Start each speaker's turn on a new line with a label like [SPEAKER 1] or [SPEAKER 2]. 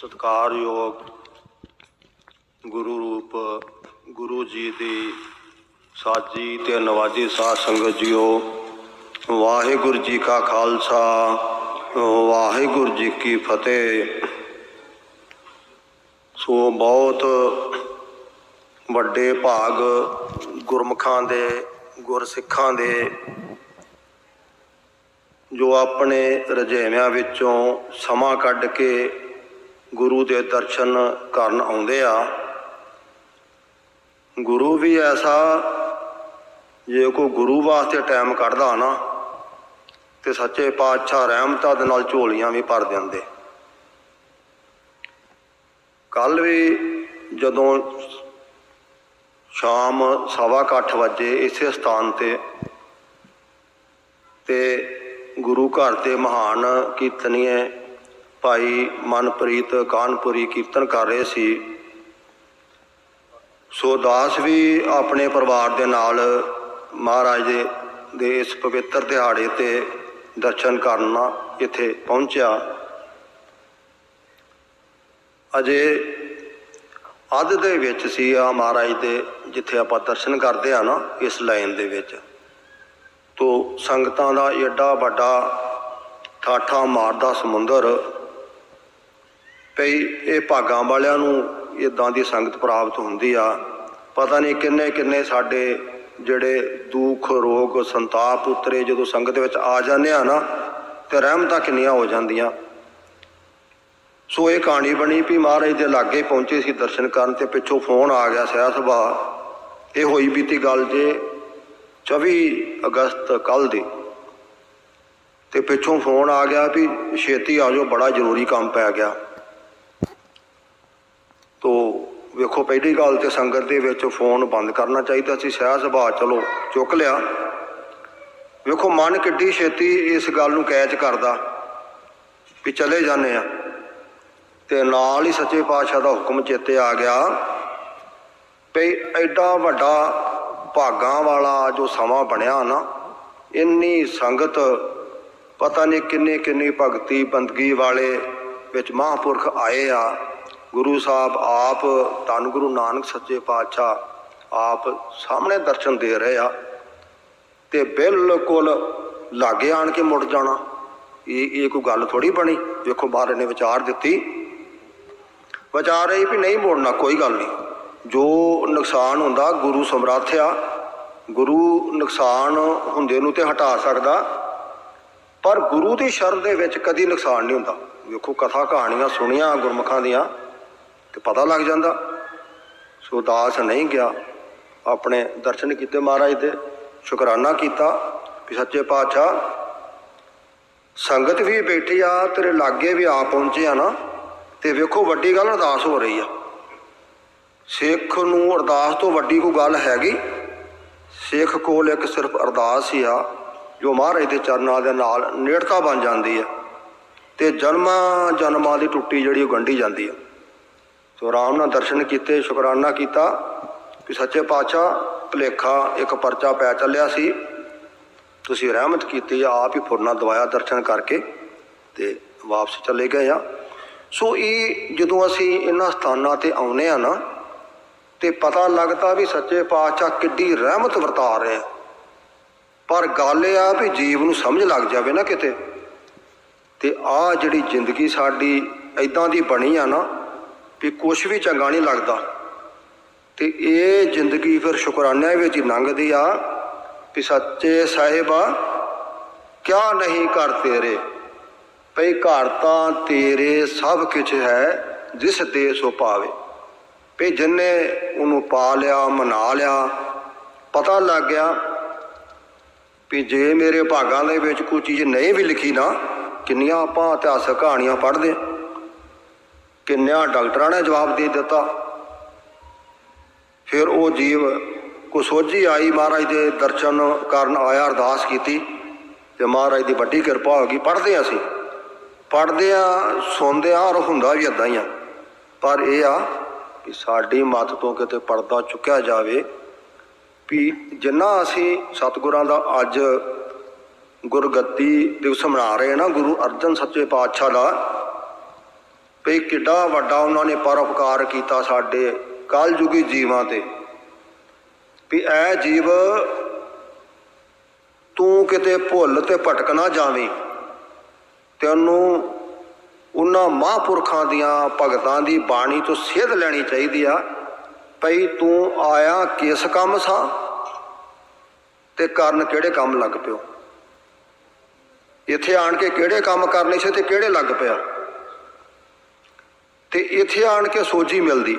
[SPEAKER 1] ਸਤਿਕਾਰਯੋਗ ਗੁਰੂ ਰੂਪ ਗੁਰੂ ਜੀ ਦੀ ਸਾਜੀ ਤੇ ਨਵਾਜੀ ਸਾਧ ਸੰਗਤ ਜੀਓ, ਵਾਹਿਗੁਰੂ ਜੀ ਕਾ ਖਾਲਸਾ, ਵਾਹਿਗੁਰੂ ਜੀ ਕੀ ਫਤਿਹ। ਸੋ ਬਹੁਤ ਵੱਡੇ ਭਾਗ ਗੁਰਮੁਖਾਂ ਦੇ, ਗੁਰਸਿੱਖਾਂ ਦੇ, ਜੋ ਆਪਣੇ ਰਜੇਵਿਆਂ ਵਿੱਚੋਂ ਸਮਾਂ ਕੱਢ ਕੇ ਗੁਰੂ ਦੇ ਦਰਸ਼ਨ ਕਰਨ ਆਉਂਦੇ ਆ। ਗੁਰੂ ਵੀ ਐਸਾ, ਜੇ ਕੋਈ ਗੁਰੂ ਵਾਸਤੇ ਟਾਈਮ ਕੱਢਦਾ ਨਾ, ਤੇ ਸੱਚੇ ਪਾਤਸ਼ਾਹ ਰਹਿਮਤਾਂ ਦੇ ਨਾਲ ਝੋਲੀਆਂ ਵੀ ਭਰ ਦਿੰਦੇ। ਕੱਲ ਵੀ ਜਦੋਂ ਸ਼ਾਮ ਸਵਾ ਕੁ ਅੱਠ ਵਜੇ ਇਸੇ ਸਥਾਨ ਤੇ ਤੇ ਗੁਰੂ ਘਰ ਦੇ ਮਹਾਨ ਕੀਰਤਨੀਏ ਭਾਈ ਮਨਪ੍ਰੀਤ ਕਾਨਪੁਰੀ ਕੀਰਤਨ ਕਰ ਰਹੇ ਸੀ। ਸੋ ਦਾਸ ਵੀ ਆਪਣੇ ਪਰਿਵਾਰ ਦੇ ਨਾਲ ਮਹਾਰਾਜ ਦੇ ਦੇ ਇਸ ਪਵਿੱਤਰ ਦਿਹਾੜੇ ਤੇ ਦਰਸ਼ਨ ਕਰਨਾ ਇੱਥੇ ਪਹੁੰਚਿਆ। ਅਜੇ ਅੱਧ ਦੇ ਵਿੱਚ ਸੀ ਆ ਮਹਾਰਾਜ ਦੇ, ਜਿੱਥੇ ਆਪਾਂ ਦਰਸ਼ਨ ਕਰਦੇ ਆ ਨਾ ਇਸ ਲਾਈਨ ਦੇ ਵਿੱਚ। ਤੋ ਸੰਗਤਾਂ ਦਾ ਏਡਾ ਵੱਡਾ ਠਾਠਾ ਮਾਰਦਾ ਸਮੁੰਦਰ ਪਈ ਇਹ ਭਾਗਾਂ ਵਾਲਿਆਂ ਨੂੰ ਇਦਾਂ ਦੀ ਸੰਗਤ ਪ੍ਰਾਪਤ ਹੁੰਦੀ ਆ। ਪਤਾ ਨਹੀਂ ਕਿੰਨੇ ਕਿੰਨੇ ਸਾਡੇ ਜਿਹੜੇ ਦੁੱਖ, ਰੋਗ, ਸੰਤਾਪ ਉਤਰੇ ਜਦੋਂ ਸੰਗਤ ਵਿੱਚ ਆ ਜਾਂਦੇ ਆ ਨਾ, ਤੇ ਰਹਿਮਤਾਂ ਕਿੰਨੀਆਂ ਹੋ ਜਾਂਦੀਆਂ। ਸੋ ਇਹ ਕਹਾਣੀ ਬਣੀ ਵੀ ਮਹਾਰਾਜ ਦੇ ਲਾਗੇ ਪਹੁੰਚੇ ਸੀ ਦਰਸ਼ਨ ਕਰਨ ਤੇ ਪਿੱਛੋਂ ਫੋਨ ਆ ਗਿਆ ਸਹਿ ਸੁਭਾ। ਇਹ ਹੋਈ ਬੀਤੀ ਗੱਲ ਜੇ 24 ਅਗਸਤ ਕੱਲ ਦੀ। ਤੇ ਪਿੱਛੋਂ ਫੋਨ ਆ ਗਿਆ ਵੀ ਛੇਤੀ ਆ ਜਾਓ, ਬੜਾ ਜ਼ਰੂਰੀ ਕੰਮ ਪੈ ਗਿਆ। ਤੋ ਵੇਖੋ, ਪਹਿਲੀ ਗੱਲ ਤੇ ਸੰਗਤ ਦੇ ਵਿੱਚ ਫੋਨ ਬੰਦ ਕਰਨਾ ਚਾਹੀਦਾ ਸੀ, ਸਹਿ ਸੁਭਾਅ ਚਲੋ, ਚੁੱਕ ਲਿਆ। ਵੇਖੋ, ਮਨ ਕਿੱਡੀ ਛੇਤੀ ਇਸ ਗੱਲ ਨੂੰ ਕੈਚ ਕਰਦਾ ਵੀ ਚਲੇ ਜਾਂਦੇ ਆ। ਤੇ ਨਾਲ ਹੀ ਸੱਚੇ ਪਾਤਸ਼ਾਹ ਦਾ ਹੁਕਮ ਚੇਤੇ ਆ ਗਿਆ ਵੀ ਐਡਾ ਵੱਡਾ ਭਾਗਾਂ ਵਾਲਾ ਜੋ ਸਮਾਂ ਬਣਿਆ ਨਾ, ਇੰਨੀ ਸੰਗਤ, ਪਤਾ ਨਹੀਂ ਕਿੰਨੇ ਕਿੰਨੀ ਭਗਤੀ ਬੰਦਗੀ ਵਾਲੇ ਵਿੱਚ ਮਹਾਂਪੁਰਖ ਆਏ ਆ। ਗੁਰੂ ਸਾਹਿਬ ਆਪ ਧੰਨ ਗੁਰੂ ਨਾਨਕ ਸੱਚੇ ਪਾਤਸ਼ਾਹ ਆਪ ਸਾਹਮਣੇ ਦਰਸ਼ਨ ਦੇ ਰਹੇ ਆ ਤੇ ਬਿਲਕੁਲ ਲਾਗੇ ਆਣ ਕੇ ਮੁੜ ਜਾਣਾ। ਇਹ ਇਹ ਕੋਈ ਗੱਲ ਥੋੜੀ ਬਣੀ? ਵੇਖੋ ਬਾਹਰ ਨੇ ਵਿਚਾਰ ਦਿੱਤੀ। ਵਿਚਾਰ ਇਹ ਵੀ ਨਹੀਂ ਮੋੜਨਾ, ਕੋਈ ਗੱਲ ਨਹੀਂ। ਜੋ ਨੁਕਸਾਨ ਹੁੰਦਾ, ਗੁਰੂ ਸਮਰੱਥ ਆ। ਗੁਰੂ ਨੁਕਸਾਨ ਹੁੰਦੇ ਨੂੰ ਤੇ ਹਟਾ ਸਕਦਾ। ਪਰ ਗੁਰੂ ਦੀ ਸ਼ਰਨ ਦੇ ਵਿੱਚ ਕਦੀ ਨੁਕਸਾਨ ਨਹੀਂ ਹੁੰਦਾ। ਵੇਖੋ ਕਥਾ ਕਹਾਣੀਆਂ ਸੁਣੀਆਂ, ਗੁਰਮੁਖਾਂ ਦੀਆਂ। ਤੇ ਪਤਾ ਲੱਗ ਜਾਂਦਾ। ਸੋ ਦਾਸ ਨਹੀਂ ਗਿਆ। ਆਪਣੇ ਦਰਸ਼ਨ ਕੀਤੇ ਮਹਾਰਾਜ ਦੇ, ਸ਼ੁਕਰਾਨਾ ਕੀਤਾ ਕਿ ਸੱਚੇ ਪਾਤਸ਼ਾਹ, ਸੰਗਤ ਵੀ ਬੈਠੀ ਆ, ਤੇਰੇ ਲਾਗੇ ਵੀ ਆ ਪਹੁੰਚੇ ਆ ਨਾ, ਤੇ ਵੇਖੋ ਵੱਡੀ ਗੱਲ ਅਰਦਾਸ ਹੋ ਰਹੀ ਆ। ਸਿੱਖ ਨੂੰ ਅਰਦਾਸ ਤੋਂ ਵੱਡੀ ਕੋਈ ਗੱਲ ਹੈਗੀ? ਸਿੱਖ ਕੋਲ ਇੱਕ ਸਿਰਫ ਅਰਦਾਸ ਹੀ ਆ, ਜੋ ਮਹਾਰਾਜ ਦੇ ਚਰਨਾਂ ਦੇ ਨਾਲ ਨੇੜਤਾ ਬਣ ਜਾਂਦੀ ਹੈ ਤੇ ਜਨਮਾਂ ਜਨਮਾਂ ਦੀ ਟੁੱਟੀ ਜਿਹੜੀ ਉਹ ਗੰਢੀ ਜਾਂਦੀ ਆ। ਸੋ ਰਾਮ ਨਾਲ ਦਰਸ਼ਨ ਕੀਤੇ, ਸ਼ੁਕਰਾਨਾ ਕੀਤਾ ਕਿ ਸੱਚੇ ਪਾਤਸ਼ਾਹ ਭਲੇਖਾ ਇੱਕ ਪਰਚਾ ਪੈ ਚੱਲਿਆ ਸੀ। ਤੁਸੀਂ ਰਹਿਮਤ ਕੀਤੀ ਆਪ ਹੀ ਫੁਰਨਾ ਦਵਾਇਆ ਦਰਸ਼ਨ ਕਰਕੇ ਤੇ ਵਾਪਸ ਚਲੇ ਗਏ ਆ। ਸੋ ਇਹ ਜਦੋਂ ਅਸੀਂ ਇਹਨਾਂ ਸਥਾਨਾਂ ਤੇ ਆਉਨੇ ਆ ਨਾ, ਤੇ ਪਤਾ ਲੱਗਦਾ ਵੀ ਸੱਚੇ ਪਾਤਸ਼ਾਹ ਕਿੱਡੀ ਰਹਿਮਤ ਵਰਤਾ ਰਿਹਾ ਪਰ ਗੱਲ ਇਹ ਆ ਵੀ ਜੀਵ ਨੂੰ ਸਮਝ ਲੱਗ ਜਾਵੇ ਨਾ ਕਿਤੇ। ਤੇ ਆ ਜਿਹੜੀ ਜ਼ਿੰਦਗੀ ਸਾਡੀ ਐਦਾਂ ਦੀ ਬਣੀ ਆ ਨਾ ਵੀ ਕੁਝ ਵੀ ਚੰਗਾ ਨਹੀਂ ਲੱਗਦਾ। ਤੇ ਇਹ ਜ਼ਿੰਦਗੀ ਫਿਰ ਸ਼ੁਕਰਾਨਿਆਂ ਵਿੱਚ ਹੀ ਲੰਘਦੀ ਆ ਵੀ ਸੱਚੇ ਸਾਹਿਬਾ, ਕਿਆ ਨਹੀਂ ਕਰ ਤੇਰੇ? ਭਈ ਘਰ ਤਾਂ ਤੇਰੇ ਸਭ ਕੁਝ ਹੈ, ਜਿਸ ਦੇ ਸੋ ਪਾਵੇ। ਭਈ ਜਿੰਨੇ ਉਹਨੂੰ ਪਾ ਲਿਆ, ਮਨਾ ਲਿਆ, ਪਤਾ ਲੱਗ ਗਿਆ ਵੀ ਜੇ ਮੇਰੇ ਭਾਗਾਂ ਦੇ ਵਿੱਚ ਕੋਈ ਚੀਜ਼ ਨਹੀਂ ਵੀ ਲਿਖੀ ਨਾ, ਕਿੰਨੀਆਂ ਆਪਾਂ ਇਤਿਹਾਸਕ ਕਹਾਣੀਆਂ ਪੜ੍ਹਦੇ। ਕਿੰਨਿਆਂ ਡਾਕਟਰਾਂ ਨੇ ਜਵਾਬ ਦੇ ਦਿੱਤਾ। ਫਿਰ ਉਹ ਜੀਵ ਕੋ ਸੋਝੀ ਆਈ, ਮਹਾਰਾਜ ਦੇ ਦਰਸ਼ਨ ਕਰਨ ਆਇਆ, ਅਰਦਾਸ ਕੀਤੀ ਤੇ ਮਹਾਰਾਜ ਦੀ ਵੱਡੀ ਕਿਰਪਾ ਹੋ ਗਈ। ਪੜ੍ਹਦੇ ਹਾਂ ਅਸੀਂ। ਪੜ੍ਹਦੇ ਆ ਸੁਣਦੇ ਆ ਔਰ ਹੁੰਦਾ ਵੀ ਇਦਾਂ ਹੀ ਆ। ਪਰ ਇਹ ਆ ਕਿ ਸਾਡੀ ਮੱਤ ਤੋਂ ਕਿਤੇ ਪਰਦਾ ਚੁੱਕਿਆ ਜਾਵੇ ਵੀ ਜਿੰਨਾ ਅਸੀਂ ਸਤਿਗੁਰਾਂ ਦਾ ਅੱਜ ਗੁਰਗੱਦੀ ਦਿਵਸ ਮਨਾ ਰਹੇ ਨਾ, ਗੁਰੂ ਅਰਜਨ ਸੱਚੇ ਪਾਤਸ਼ਾਹ ਦਾ ਵੀ ਕਿੱਡਾ ਵੱਡਾ ਉਹਨਾਂ ਨੇ ਪਰਉਪਕਾਰ ਕੀਤਾ ਸਾਡੇ ਕਲਯੁਗੀ ਜੀਵਾਂ ਤੇ। ਵੀ ਐ ਜੀਵ ਤੂੰ ਕਿਤੇ ਭੁੱਲ ਤੇ ਭਟਕ ਨਾ ਜਾਵੇਂ। ਤੈਨੂੰ ਉਹਨਾਂ ਮਹਾਂਪੁਰਖਾਂ ਦੀਆਂ ਭਗਤਾਂ ਦੀ ਬਾਣੀ ਤੋਂ ਸੇਧ ਲੈਣੀ ਚਾਹੀਦੀ ਆ, ਭਈ ਤੂੰ ਆਇਆ ਕਿਸ ਕੰਮ ਸਾਂ ਤੇ ਕਰਨ ਕਿਹੜੇ ਕੰਮ ਲੱਗ ਪਿਓ? ਇੱਥੇ ਆਣ ਕੇ ਕਿਹੜੇ ਕੰਮ ਕਰਨੇ ਸੀ ਤੇ ਕਿਹੜੇ ਲੱਗ ਪਿਆ? ਅਤੇ ਇੱਥੇ ਆਣ ਕੇ ਸੋਝੀ ਮਿਲਦੀ।